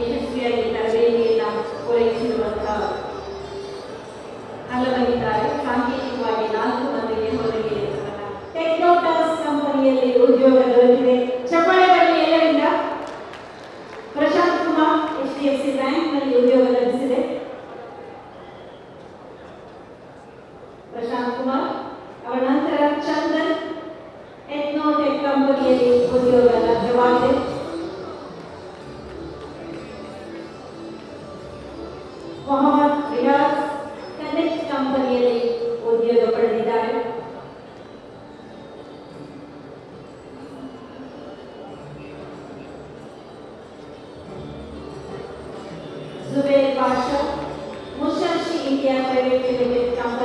ಯಶಸ್ವಿಯಾಗಿ ತರಬೇತಿಯನ್ನು ಪೂರೈಸಿರುವಂತಹ ಹಲವರಿದ್ದಾರೆ ಸಾಂಕೇತಿಕವಾಗಿ ನಾಲ್ಕು ಮಂದಿಗೆ ಹೊರಗೆ ಟೆಕ್ನೋಟಾಸ್ ಕಂಪನಿಯಲ್ಲಿ ಉದ್ಯೋಗ ದೊರೆತಿದೆ ಚಪ್ಪಾಳೆಗಳಲ್ಲಿ ಎಲ್ಲರಿಂದ? Prashant Kumar H D F C ಬ್ಯಾಂಕ್ನಲ್ಲಿ ಉದ್ಯೋಗ ಲಭಿಸಿದೆ. ಪ್ರಶಾಂತ್ ಕುಮಾರ್, ಅವರ ನಂತರ ಚಂದನ್ ಎಥ್ನೋಟೆಕ್ ಕಂಪನಿಯಲ್ಲಿ ಉದ್ಯೋಗ ಲಭ್ಯವಾಗಿದೆ. ಮೊಹಮ್ಮದ್ ರಿಯಾಜ್ ಕನೆಕ್ಟ್ ಕಂಪನಿಯಲ್ಲಿ ಉದ್ಯೋಗ ಪಡೆದಿದ್ದಾರೆ Zubair Pasha ಮುಷರ್ಶಿ India private limited ಕಂಪನಿಯಲ್ಲಿ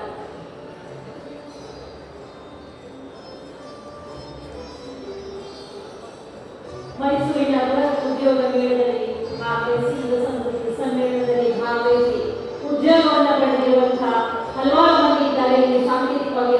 ಮೈಸೂರಿನ ಉದ್ಯೋಗ ಮೇಳದಲ್ಲಿ ಭಾಗವಹಿಸಿ ಯುವ ಸಮ್ಮೇಳನದಲ್ಲಿ ಭಾಗವಹಿಸಿ ಉದ್ಯೋಗವನ್ನು ಪಡೆದಿರುವಂತಹ ಹಲವಾರು ಮಂದಿ ಇದ್ದಾರೆ. ಇಲ್ಲಿ ಸಾಂಕೇತಿಕವಾಗಿ